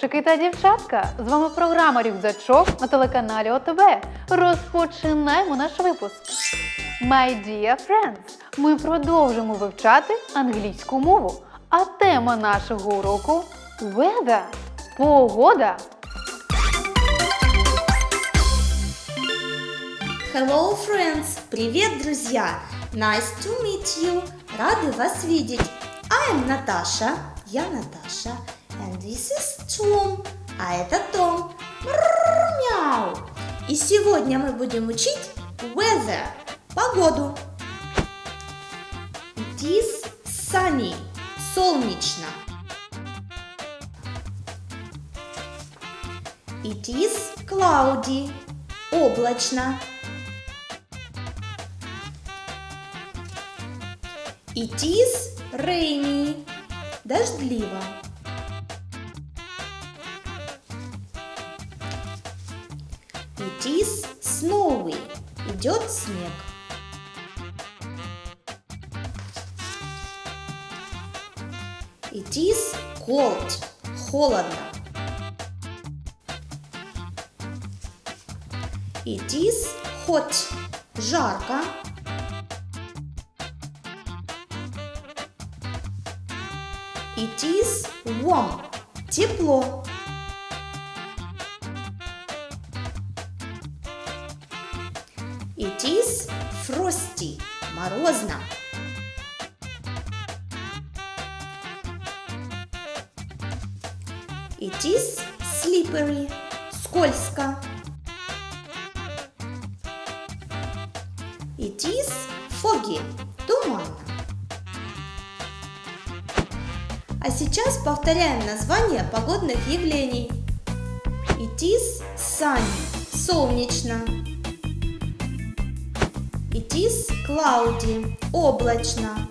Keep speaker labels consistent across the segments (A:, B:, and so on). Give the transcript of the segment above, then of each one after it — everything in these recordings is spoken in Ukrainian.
A: Привіт, хлопчики та дівчатка! З вами програма Рюкзачок на телеканалі ОТВ. Розпочинаємо наш випуск. My dear friends! Ми продовжимо вивчати англійську мову. А тема нашого уроку weather – погода.
B: Hello, friends! Привет, друзья! Nice to meet you! Рады вас видеть! I'm Наташа, я Наташа, and this is Tom, а это Том. Мяу! И сегодня мы будем учить weather, погоду. It is sunny, солнечно. It is cloudy, облачно. It is rainy, дождливо. Is snowy, идет снег. It is cold, холодно. It is hot, жарко. It is warm, тепло. It is frosty, морозно. It is slippery, скользко. It is foggy, туманно. А сейчас повторяем названия погодных явлений. It is sunny, солнечно. It is cloudy, облачно.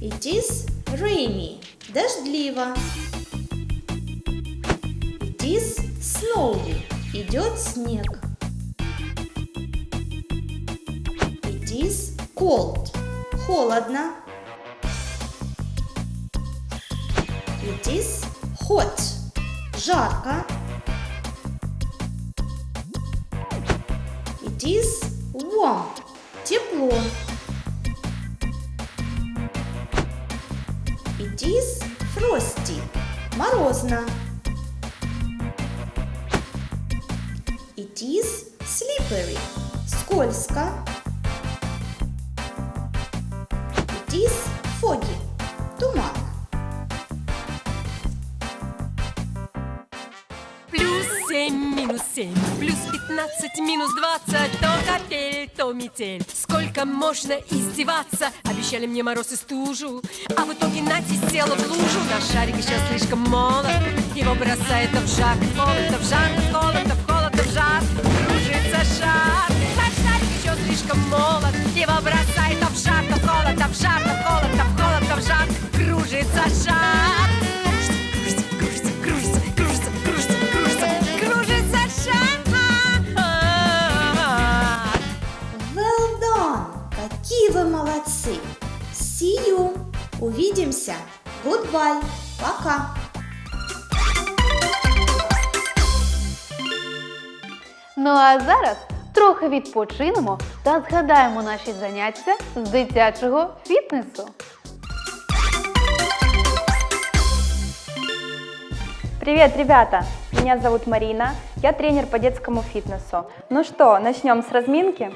B: It is rainy, дождливо. It is snowy, идет снег. It is cold, холодно. It is hot, жарко. Is warm, тепло. It is frosty, морозно. It is slippery, скользко. It is foggy,
C: минус семь, плюс пятнадцать, минус двадцать, то капель, то метель. Сколько можно издеваться? Обещали мне мороз и стужу, а в итоге Нати села в лужу. Наш шарик еще слишком молод, его бросает то в жар, в холод, то в жар, в холод, то в холод, то в жар. Кружится шар, наш шарик еще слишком молод,
B: вы молодцы! See you! Увидимся! Goodbye! Пока!
A: Ну а зараз трохи відпочинемо та згадаємо наші заняття з дитячого фітнесу.
D: Привет, ребята! Меня зовут Марина, я тренер по детскому фитнесу. Ну что, начнем с разминки?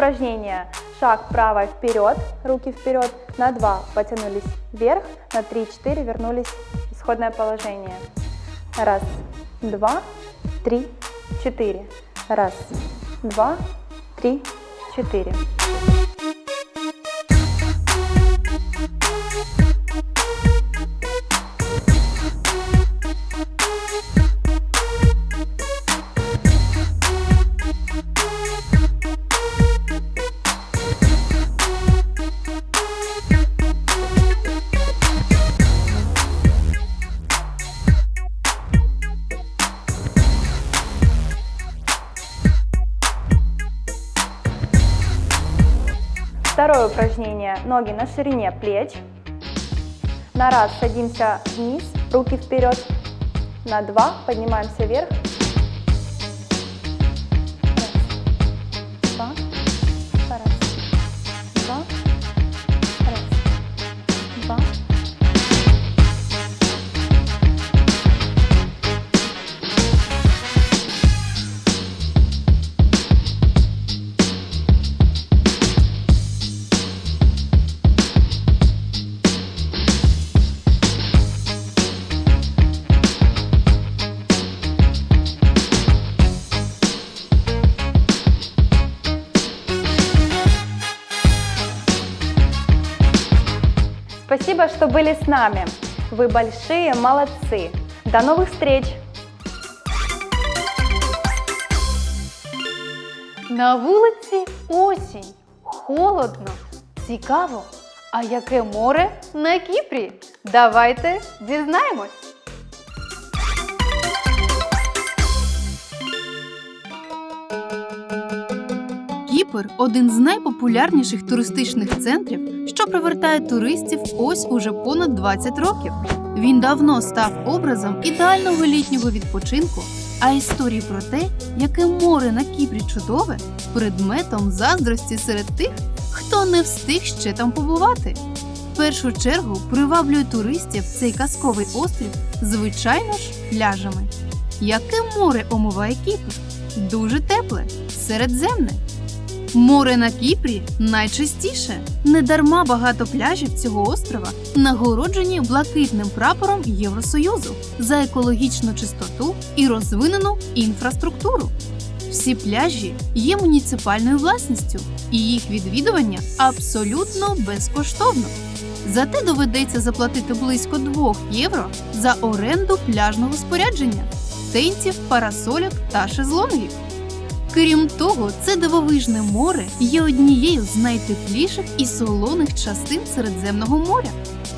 D: Упражнение. Шаг правой вперед, руки вперед. На 2 потянулись вверх, на 3-4 вернулись в исходное положение. Раз, два, три, четыре. Раз, два, три, четыре. Ноги на ширине плеч. На раз садимся вниз, руки вперед. На два поднимаемся вверх. что были с нами. Вы большие молодцы. До новых встреч!
A: На вулиці осінь, холодно, цікаво. А яке море на Кіпрі? Давайте дізнаємось. Кіпр один з найпопулярніших туристичних центрів, що привертає туристів ось уже понад 20 років. Він давно став образом ідеального літнього відпочинку, а історії про те, яке море на Кіпрі чудове, предметом заздрості серед тих, хто не встиг ще там побувати. В першу чергу приваблює туристів цей казковий острів, звичайно ж, пляжами. Яке море омиває Кіпр? Дуже тепле, середземне. Море на Кіпрі найчистіше. Недарма багато пляжів цього острова нагороджені блакитним прапором Євросоюзу за екологічну чистоту і розвинену інфраструктуру. Всі пляжі є муніципальною власністю, і їх відвідування абсолютно безкоштовно. Зате доведеться заплатити близько 2 євро за оренду пляжного спорядження, тентів, парасольок та шезлонгів. Крім того, це дивовижне море є однією з найтепліших і солоних частин Середземного моря.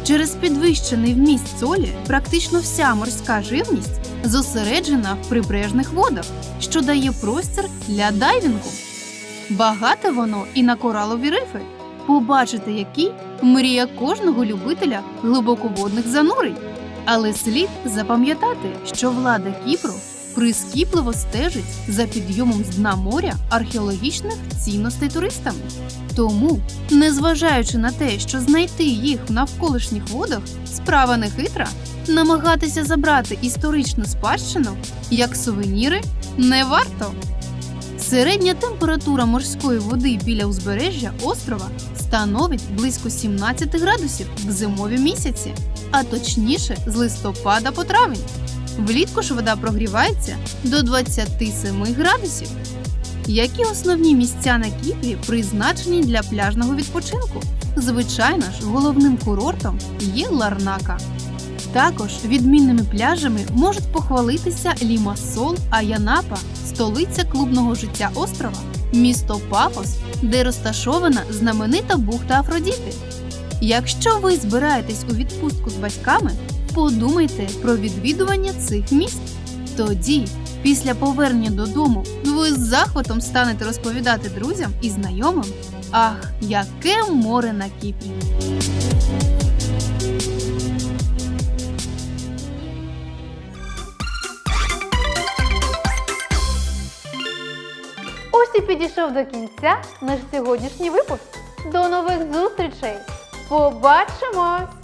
A: Через підвищений вміст солі практично вся морська живність зосереджена в прибережних водах, що дає простір для дайвінгу. Багате воно і на коралові рифи. Побачити які мрія кожного любителя глибоководних занурень. Але слід запам'ятати, що влада Кіпру прискіпливо стежить за підйомом з дна моря археологічних цінностей туристами. Тому, незважаючи на те, що знайти їх в навколишніх водах справа не хитра, намагатися забрати історичну спадщину як сувеніри не варто. Середня температура морської води біля узбережжя острова становить близько 17 градусів в зимові місяці, а точніше з листопада по травень. Влітку ж вода прогрівається до 27 градусів. Які основні місця на Кіпрі призначені для пляжного відпочинку? Звичайно ж, головним курортом є Ларнака. Також відмінними пляжами можуть похвалитися Лімасол, Аянапа, столиця клубного життя острова, місто Пафос, де розташована знаменита бухта Афродіти. Якщо ви збираєтесь у відпустку з батьками, подумайте про відвідування цих місць. Тоді, після повернення додому, ви з захватом станете розповідати друзям і знайомим. Ах, яке море на Кіпрі! Ось і підійшов до кінця наш сьогоднішній випуск. До нових зустрічей! Побачимось!